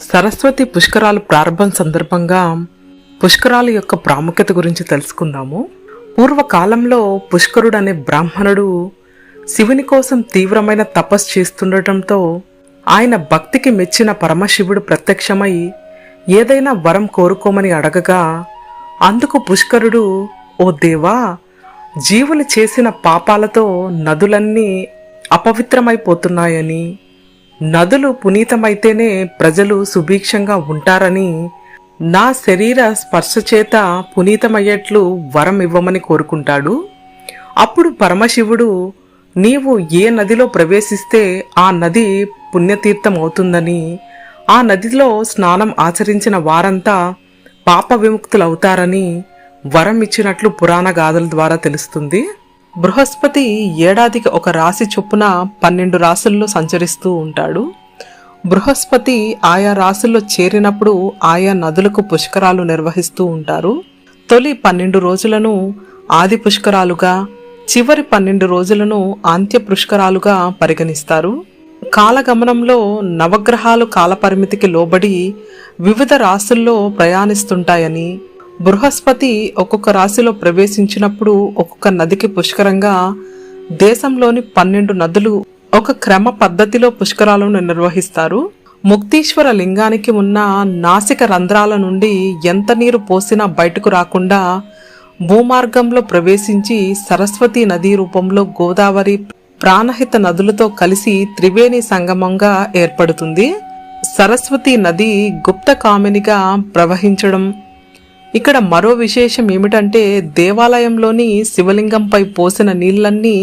సరస్వతి పుష్కరాలు ప్రారంభం సందర్భంగా పుష్కరాల యొక్క ప్రాముఖ్యత గురించి తెలుసుకుందాము. పూర్వకాలంలో పుష్కరుడు అనే బ్రాహ్మణుడు శివుని కోసం తీవ్రమైన తపస్సు చేస్తుండటంతో ఆయన భక్తికి మెచ్చిన పరమశివుడు ప్రత్యక్షమై ఏదైనా వరం కోరుకోమని అడగగా అందుకు పుష్కరుడు ఓ దేవా జీవులు చేసిన పాపాలతో నదులన్నీ అపవిత్రమైపోతున్నాయని నదులు పునీతమైతేనే ప్రజలు సుభిక్షంగా ఉంటారని నా శరీర స్పర్శ చేత పునీతమయ్యేట్లు వరం ఇవ్వమని కోరుకుంటాడు. అప్పుడు పరమశివుడు నీవు ఏ నదిలో ప్రవేశిస్తే ఆ నది పుణ్యతీర్థం అవుతుందని ఆ నదిలో స్నానం ఆచరించిన వారంతా పాప విముక్తులవుతారని వరం ఇచ్చినట్లు పురాణ గాథల ద్వారా తెలుస్తుంది. బృహస్పతి ఏడాదికి ఒక రాశి చొప్పున పన్నెండు రాశుల్లో సంచరిస్తూ ఉంటాడు. బృహస్పతి ఆయా రాశుల్లో చేరినప్పుడు ఆయా నదులకు పుష్కరాలు నిర్వహిస్తూ ఉంటారు. తొలి పన్నెండు రోజులను ఆది పుష్కరాలుగా చివరి పన్నెండు రోజులను అంత్య పుష్కరాలుగా పరిగణిస్తారు. కాలగమనంలో నవగ్రహాలు కాలపరిమితికి లోబడి వివిధ రాశుల్లో ప్రయాణిస్తుంటాయని బృహస్పతి ఒక్కొక్క రాశిలో ప్రవేశించినప్పుడు ఒక్కొక్క నదికి పుష్కరంగా దేశంలోని పన్నెండు నదులు ఒక క్రమ పద్ధతిలో పుష్కరాలను నిర్వహిస్తారు. ముక్తీశ్వర లింగానికి ఉన్న నాసిక రంధ్రాల నుండి ఎంత నీరు పోసినా బయటకు రాకుండా భూమార్గంలో ప్రవేశించి సరస్వతి నదీ రూపంలో గోదావరి ప్రాణహిత నదులతో కలిసి త్రివేణి సంగమంగా ఏర్పడుతుంది. సరస్వతి నది గుప్త కామినిగా ప్రవహించడం ఇక్కడ మరో విశేషం ఏమిటంటే దేవాలయంలోని శివలింగంపై పోసిన నీళ్ళన్నీ